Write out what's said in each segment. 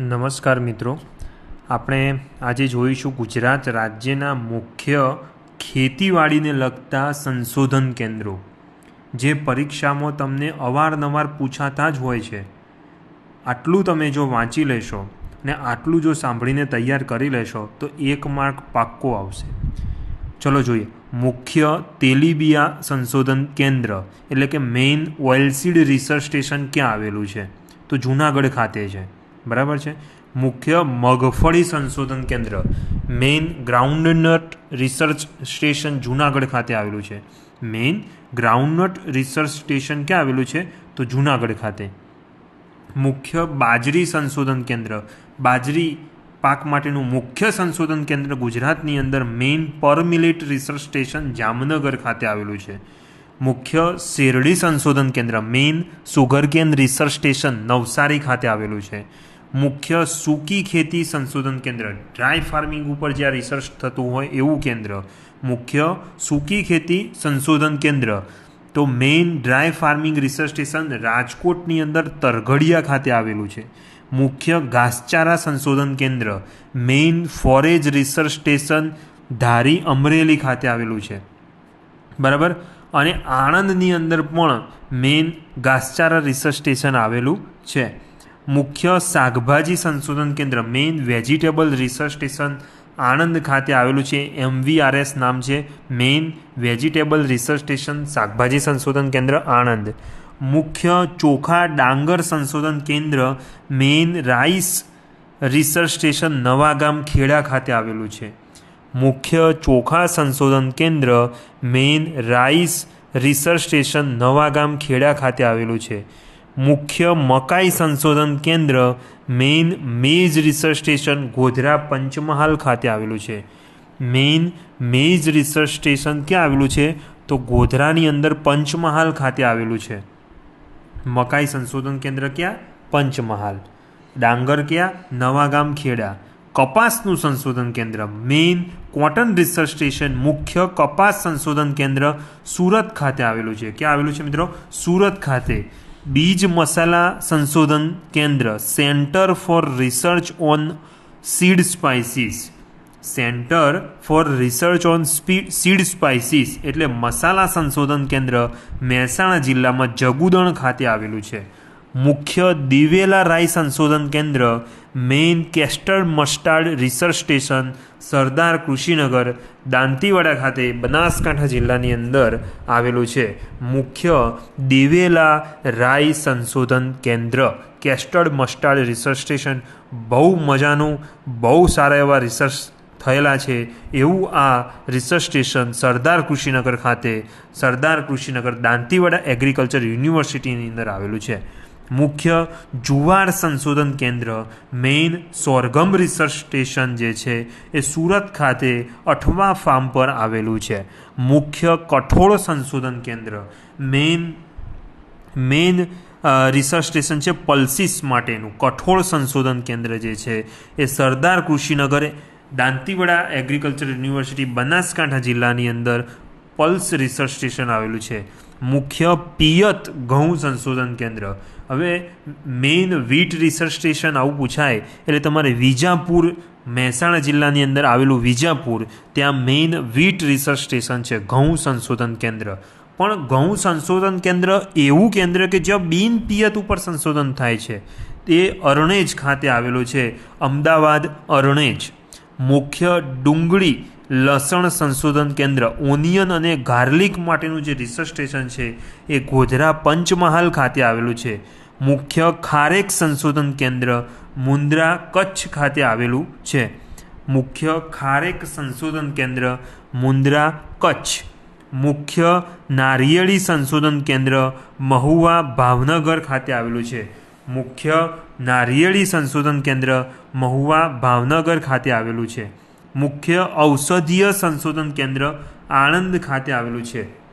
નમસ્કાર મિત્રો. આપણે આજે જોઈશું ગુજરાત રાજ્યના મુખ્ય ખેતીવાડીને લગતા સંશોધન કેન્દ્રો, જે પરીક્ષામાં તમને અવારનવાર પૂછાતા જ હોય છે. આટલું તમે જો વાંચી લેશો ને આટલું જો સાંભળીને તૈયાર કરી લેશો, તો એક માર્ક પાક્કો આવશે. ચલો જોઈએ. મુખ્ય તેલીબિયા સંશોધન કેન્દ્ર, એટલે કે મેઇન ઓઇલસીડ રિસર્ચ સ્ટેશન ક્યાં આવેલું છે? તો જુનાગઢ ખાતે છે. બરાબર છે? મુખ્ય મગફળી સંશોધન કેન્દ્ર main groundnut research station Junagadh ખાતે આવેલું છે. મેઇન ગ્રાઉન્ડનટ રિસર્ચ સ્ટેશન ક્યાં આવેલું છે? તો જુનાગઢ ખાતે. મુખ્ય બાજરી સંશોધન કેન્દ્ર, બાજરી પાક માટેનું મુખ્ય સંશોધન કેન્દ્ર ગુજરાતની અંદર મેઇન પર મિલેટ રિસર્ચ સ્ટેશન જામનગર ખાતે આવેલું છે. મુખ્ય શેરડી સંશોધન કેન્દ્ર, main sugarcane research station, Navsari ખાતે આવેલું છે. મુખ્ય સૂકી ખેતી સંશોધન કેન્દ્ર, ડ્રાય ફાર્મિંગ ઉપર જ્યાં રિસર્ચ થતું હોય એવું કેન્દ્ર. મુખ્ય સૂકી ખેતી સંશોધન કેન્દ્ર. તો main dry farming research station રાજકોટની અંદર તરઘડિયા ખાતે આવેલું છે. મુખ્ય ઘાસચારા સંશોધન કેન્દ્ર, main forage research station, Dhari Amreli ખાતે આવેલું છે. બરાબર? અને આણંદની અંદર પણ મેઇન ઘાસચારા રિસર્ચ સ્ટેશન આવેલું છે. મુખ્ય શાકભાજી સંશોધન કેન્દ્ર main vegetable research station Anand ખાતે આવેલું છે. એમવીઆરએસ નામ છે. મેઇન વેજીટેબલ રિસર્ચ સ્ટેશન શાકભાજી સંશોધન કેન્દ્ર, આણંદ. મુખ્ય ચોખા ડાંગર સંશોધન કેન્દ્ર main rice research station Navagam Kheda ખાતે આવેલું છે. મુખ્ય ચોખા સંશોધન કેન્દ્ર main rice research station Navagam Kheda ખાતે આવેલું છે. મુખ્ય મકાઈ સંશોધન કેન્દ્ર main maize research station Godhra Panchmahal ખાતે આવેલું છે. મેઇન મેઝ રિસર્ચ સ્ટેશન ક્યાં આવેલું છે? તો ગોધરાની અંદર પંચમહાલ ખાતે આવેલું છે. મકાઈ સંશોધન કેન્દ્ર ક્યાં? પંચમહાલ. ડાંગર ક્યાં? નવાગામ ખેડા. કપાસનું સંશોધન કેન્દ્ર. મેઇન કોટન રિસર્ચ સ્ટેશન મુખ્ય કપાસ સંશોધન કેન્દ્ર સુરત ખાતે આવેલું છે. ક્યાં આવેલું છે મિત્રો? સુરત ખાતે. બીજ મસાલા સંશોધન કેન્દ્ર centre for research on seed spices centre for research on seed spices એટલે મસાલા સંશોધન કેન્દ્ર મહેસાણા જિલ્લામાં જગુદણ ખાતે આવેલું છે. મુખ્ય દિવેલા રાય સંશોધન કેન્દ્ર, main castor mustard research station, Sardar Krushinagar, Dantiwada ખાતે બનાસકાંઠા જિલ્લાની અંદર આવેલું છે. મુખ્ય દિવેલા રાય સંશોધન કેન્દ્ર કેસ્ટર્ડ મસ્ટાર્ડ રિસર્ચ સ્ટેશન. બહુ મજાનું, બહુ સારા એવા રિસર્ચ થયેલા છે. એવું આ રિસર્ચ સ્ટેશન સરદાર કૃષિનગર ખાતે, સરદાર કૃષિનગર દાંતીવાડા એગ્રીકલ્ચર યુનિવર્સિટીની અંદર આવેલું છે. મુખ્ય જુવાર સંશોધન કેન્દ્ર મેઇન સોરગમ રિસર્ચ સ્ટેશન જે છે, એ સુરત ખાતે અઠવા ફાર્મ પર આવેલું છે. મુખ્ય કઠોળ સંશોધન કેન્દ્ર મેઇન મેઇન રિસર્ચ સ્ટેશન છે પલ્સીસ માટેનું. કઠોળ સંશોધન કેન્દ્ર જે છે, એ સરદાર કૃષિનગર, દાંતીવાડા એગ્રીકલ્ચર યુનિવર્સિટી બનાસકાંઠા જિલ્લાની અંદર પલ્સ રિસર્ચ સ્ટેશન આવેલું છે. મુખ્ય પિયત ઘઉં સંશોધન કેન્દ્ર હવે મેઇન વીટ રિસર્ચ સ્ટેશન આવું પૂછાય, એટલે તમારે વિજાપુર, મહેસાણા જિલ્લાની અંદર આવેલું વિજાપુર, ત્યાં મેઇન વીટ રિસર્ચ સ્ટેશન છે, ઘઉં સંશોધન કેન્દ્ર. પણ ઘઉં સંશોધન કેન્દ્ર એવું કેન્દ્ર કે જ્યાં બિન પિયત ઉપર સંશોધન થાય છે. તે અરણેજ ખાતે આવેલું છે, અમદાવાદ અરણેજ. મુખ્ય ડુંગળી લસણ સંશોધન કેન્દ્ર, ઓનિયન અને ગાર્લિક માટેનું જે રિસર્ચ સ્ટેશન છે, એ ગોધરા પંચમહાલ ખાતે આવેલું છે. મુખ્ય ખારેક સંશોધન કેન્દ્ર મુન્દ્રા કચ્છ ખાતે આવેલું છે. મુખ્ય ખારેક સંશોધન કેન્દ્ર મુન્દ્રા કચ્છ. મુખ્ય નારિયેળી સંશોધન કેન્દ્ર, મહુવા ભાવનગર ખાતે આવેલું છે. મુખ્ય નારિયેળી સંશોધન કેન્દ્ર, મહુવા ભાવનગર ખાતે આવેલું છે. મુખ્ય ઔષધીય સંશોધન કેન્દ્ર આણંદ ખાતે આવેલું છે.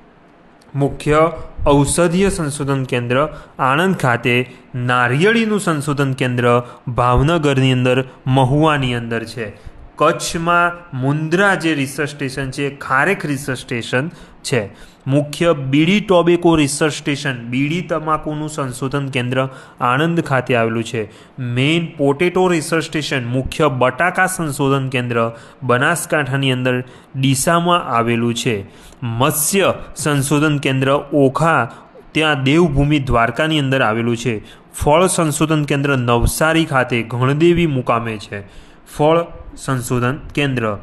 મુખ્ય ઔષધીય સંશોધન કેન્દ્ર આણંદ ખાતે નારિયેળીનું સંશોધન કેન્દ્ર ભાવનગરની અંદર, મહુવાની અંદર છે. કચ્છમાં મુન્દ્રા જે રિસર્ચ સ્ટેશન છે ખારેક રિસર્ચ સ્ટેશન છે. મુખ્ય bidi tobacco research station bidi તમાકુનું સંશોધન કેન્દ્ર આણંદ ખાતે આવેલું છે. મેઇન પોટેટો રિસર્ચ સ્ટેશન મુખ્ય બટાકા સંશોધન કેન્દ્ર બનાસકાંઠાની અંદર ડીસામાં આવેલું છે. મત્સ્ય સંશોધન કેન્દ્ર ઓખા, ત્યાં દેવભૂમિ દ્વારકાની અંદર આવેલું છે. ફળ સંશોધન કેન્દ્ર નવસારી ખાતે ગણદેવી મુકામે છે. ફળ સંશોધન કેન્દ્ર.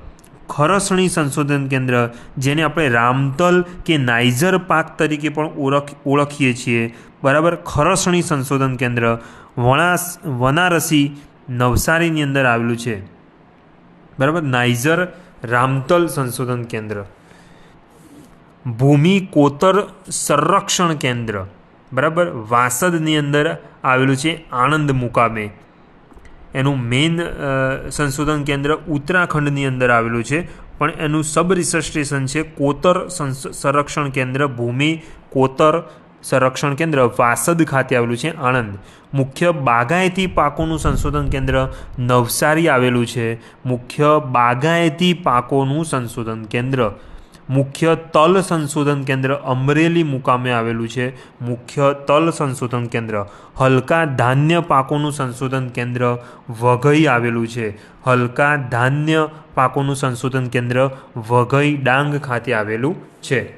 ખરસણી સંશોધન કેન્દ્ર, જેને આપણે રામતલ કે નાઇઝર પાક તરીકે પણ ઓળખ, ઓળખીએ છીએ. બરાબર? ખરસણી સંશોધન કેન્દ્ર. વણાસ, વનારસી નવસારીની અંદર આવેલું છે. બરાબર? નાઇઝર રામતલ સંશોધન કેન્દ્ર. ભૂમિ કોતર સંરક્ષણ કેન્દ્ર. બરાબર? વાસદની અંદર આવેલું છે આણંદ મુકામે. એનું મેઇન સંશોધન કેન્દ્ર ઉત્તરાખંડની અંદર આવેલું છે. પણ એનું સબ રિસર્ચ સ્ટેશન છે કોતર સંરક્ષણ કેન્દ્ર, ભૂમિ, કોતર સંરક્ષણ કેન્દ્ર, વાસદ ખાતે આવેલું છે, આણંદ. મુખ્ય બાગાયતી પાકોનું સંશોધન કેન્દ્ર નવસારી આવેલું છે. મુખ્ય બાગાયતી પાકોનું સંશોધન કેન્દ્ર. મુખ્ય તલ સંશોધન કેન્દ્ર અમરેલી મુકામે આવેલું છે. મુખ્ય તલ સંશોધન કેન્દ્ર. હલકા ધાન્ય પાકોનું સંશોધન કેન્દ્ર વઘઈ આવેલું છે. હલકા ધાન્ય પાકોનું સંશોધન કેન્દ્ર વઘઈ ડાંગ ખાતે આવેલું છે.